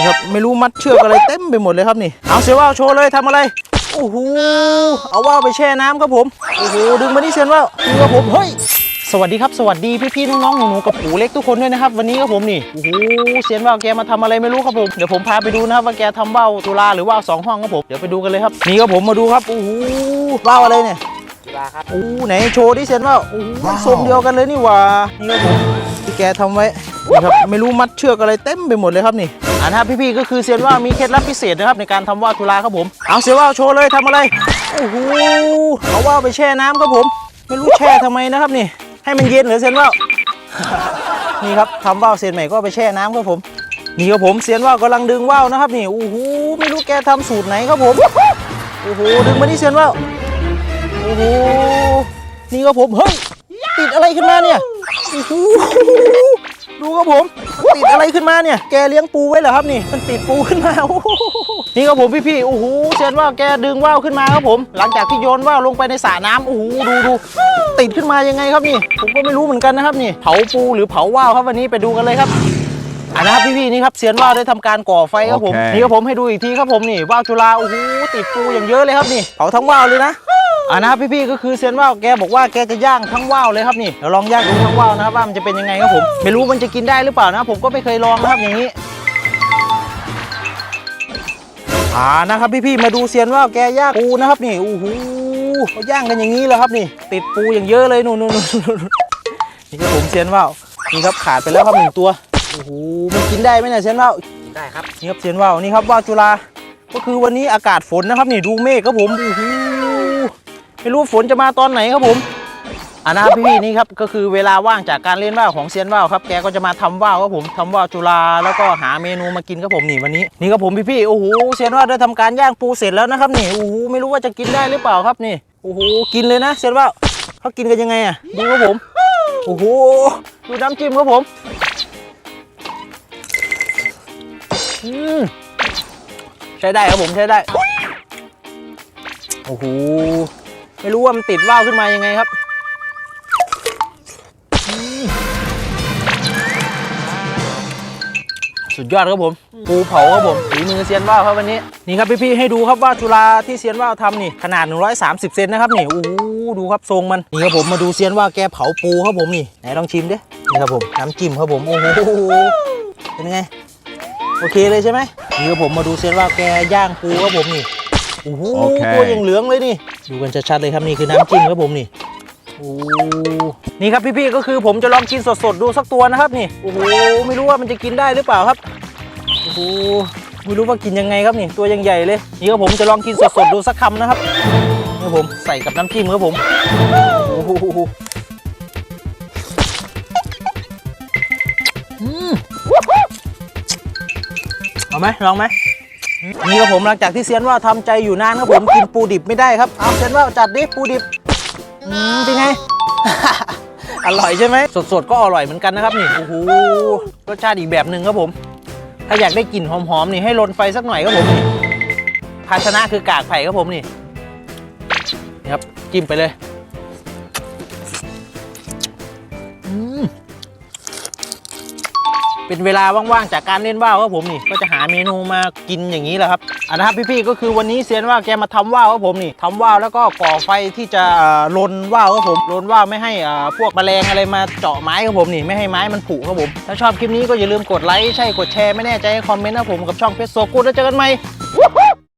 นี่ครับไม่รู้มัดเชือกอะไรเต็มไปหมดเลยครับนี่เอาเสียว่าวโชว์เลยทำอะไรโอ้โหเอาว่าวไปแช่น้ำครับผมโอ้โหดึงมาที่เสียนว่าวนี่ครับผมเฮ้ยสวัสดีครับสวัสดีพี่ๆน้องๆหนูๆกับปู่เล็กทุกคนด้วยนะครับวันนี้ครับผมนี่โอ้โหเสียนว่าวแกมาทำอะไรไม่รู้ครับผมเดี๋ยวผมพาไปดูนะครับว่าแกทำว่าวตุลาหรือว่าวสองห้องครับผมเดี๋ยวไปดูกันเลยครับนี่ครับผมมาดูครับโอ้โหว่าวอะไรเนี่ยกีฬาครับโอ้ไหนโชว์ดิเซนว่าโอ้โหทรงเดียวกันเลยนี่หว่านี่ครับผมที่แกทำไว้ นี่ครับไม่รู้มัดเชือกอะไรเต็มไปหมดเลยครับนี่อ่านะครับพี่ๆก็คือเซียนว่ามีเคล็ดลับพิเศษนะครับในการทำว่าวทุลาครับผมเอาเสียนว่าวโชว์เลยทำอะไรโอ้โหเอาว่าวไปแช่น้ำครับผม ไม่รู้แช่ทำไมนะครับนี่ ให้มันเย็นเหรือเซียนว่าว นี่ครับทำว่าวเสร็จใหม่ก็เอาไปแช่น้ำครับผมนี่ครับผมเซียนว่าวกำลังดึงว่าวนะครับนี่โอ้โหไม่รู้แกทำสูตรไหนครับผมโอ้โหดึงมาที่เซียนว่าวโอ้โหนี่ก็ผมเฮ้ยติดอะไรขึ้นมาเนี่ยโอ้โห ดูครับผมติดอะไรขึ้นมาเนี่ย แกเลี้ยงปูไว้เหรอครับนี่ มันติดปูขึ้นมาโอ้โหนี่ครับผมพี่ๆโอ้โหเซนว่าแกดึงว่าวขึ้นมาครับผม หลังจากที่โยนว่าวลงไปในสระน้ำโอ้โหดูดูติดขึ้นมายังไงครับนี่ ผมก็ไม่รู้เหมือนกันนะครับนี่ เผาปูหรือเผาว่าวครับวันนี้ไปดูกันเลยครับอ่านะครับพี่ๆนี่ครับเซียนว่าวได้ทำการก่อไฟครับผมโอเคนี่ครับผมให้ดูอีกทีครับผมนี่ว่าวจุฬาโอ้โหติดปูอย่างเยอะเลยครับนี่เผาทั้งว่าวเลยนะ อ่านะครับพี่ๆก็คือเซียนว่าวแกบอกว่าแกจะย่างทั้งว่าวเลยครับนี่เดี๋ยวลองย่างดูทั้งว่าวนะครับว่ามันจะเป็นยังไงครับผมไม่รู้มันจะกินได้หรือเปล่านะผมก็ไม่เคยลองนะครับอย่างนี้อ่านะครับพี่ๆมาดูเซียนว่าวแกย่างปูนะครับนี่โอ้โหเขาย่างกันอย่างนี้เลยครับนี่ ติดปูอย่างเยอะเลยนู่นนู่นนู่นนู่นนี่ครับผมเซียนว่าวนี่ครับขาดไปแล้วครับหนึ่งตัวโอ้โหมันกินได้ไหมเนี่ยเซียนว่าวได้ครับนี่ครับเซียนว่าวนี่ครับว่าวจุฬาก็คือวันนี้อากาศฝนนะครับ นี่ดูเมฆครับผมโอ้โห ไม่รู้ฝนจะมาตอนไหนครับผมอ่านะครับพี่ๆนี่ครับก็คือเวลาว่างจากการเล่นว่าวของเซียนว่าวครับแกก็จะมาทำว่าวครับผมทำว่าวจุฬาแล้วก็หาเมนูมากินครับผมนี่วันนี้นี่ครับผมพี่ๆโอ้โหเซียนว่าวได้ทำการย่างปูเสร็จแล้วนะครับนี่โอ้โหไม่รู้ว่าจะกินได้หรือเปล่าครับนี่โอ้โหกินเลยนะเซียนว่าวเขากินกันยังไงอะดูครับผมโอ้โหดูน้ำจิ้มครับผมอืมใช้ได้ครับผมใช้ได้โอ้โห ไม่รู้ว่ามันติดว่าวขึ้นมายังไงครับสุดยอดครับผมปูเผาครับผมฝีมือเซียนว่าวครับวันนี้นี่ครับพี่ๆให้ดูครับว่าจุฬาที่เซียนว่าวทำนี่ขนาด 130 เซนนะครับนี่โอ้ดูครับทรงมันนี่ครับผมมาดูเซียนว่าวแกเผาปูครับผมนี่ไหนลองชิมดินี่ครับผมน้ำจิ้มครับผมโอ้โหเป็นไงโอเคเลยใช่ไหมนี่ครับผมมาดูเซียนว่าแกย่างปูครับผมนี่ โอ้โหโอเค ตัวยังเหลืองเลยนี่ ดูกันชัดๆเลยครับนี่คือน้ำจิ้มครับผมนี่โอ้นี่ครับพี่ๆก็คือผมจะลองกินสดๆดูสักตัวนะครับนี่โอ้โหไม่รู้ว่ามันจะกินได้หรือเปล่าครับโอ้โหไม่รู้ว่ากินยังไงครับนี่ตัวยังใหญ่เลยนี่ครับผมจะลองกินสดๆดูสักคำนะครับนี่ครับผมใส่กับน้ำจิ้มครับผมโอ้โหอืมเอาไหมลองไหม นี่ครับผมหลังจากที่เซียนว่าทำใจอยู่นานครับผมกินปูดิบไม่ได้ครับเอาเซียนว่าจัดดิปูดิบอืมเป็นไง อร่อยใช่ไหมสดๆก็อร่อยเหมือนกันนะครับนี่โอ้โหรสชาติอีกแบบหนึ่งครับผม ถ้าอยากได้กลิ่นหอมๆนี่ให้ลนไฟสักหน่อยครับผมนี่ภาชนะคือกากไผ่ครับผมนี่นี่ครับจิ้มไปเลยอืม เป็นเวลาว่างๆจากการเล่นว่าวครับผมนี่ก็จะหาเมนูมากินอย่างนี้แหละครับอะนะครับพี่ๆก็คือวันนี้เซียนว่าแกมาทำว่าวครับผมนี่ทำว่าวแล้วก็ก่อไฟที่จะลนว่าวครับผมลนว่าวไม่ให้พวกแมลงอะไรมาเจาะไม้ครับผมนี่ไม่ให้ไม้มันผุครับผมถ้าชอบคลิปนี้ก็อย่าลืมกดไลค์ใช่กดแชร์ไม่แน่ใจให้คอมเมนต์นะผมกับช่องเพชรโซกูแล้วเจอกันใหม่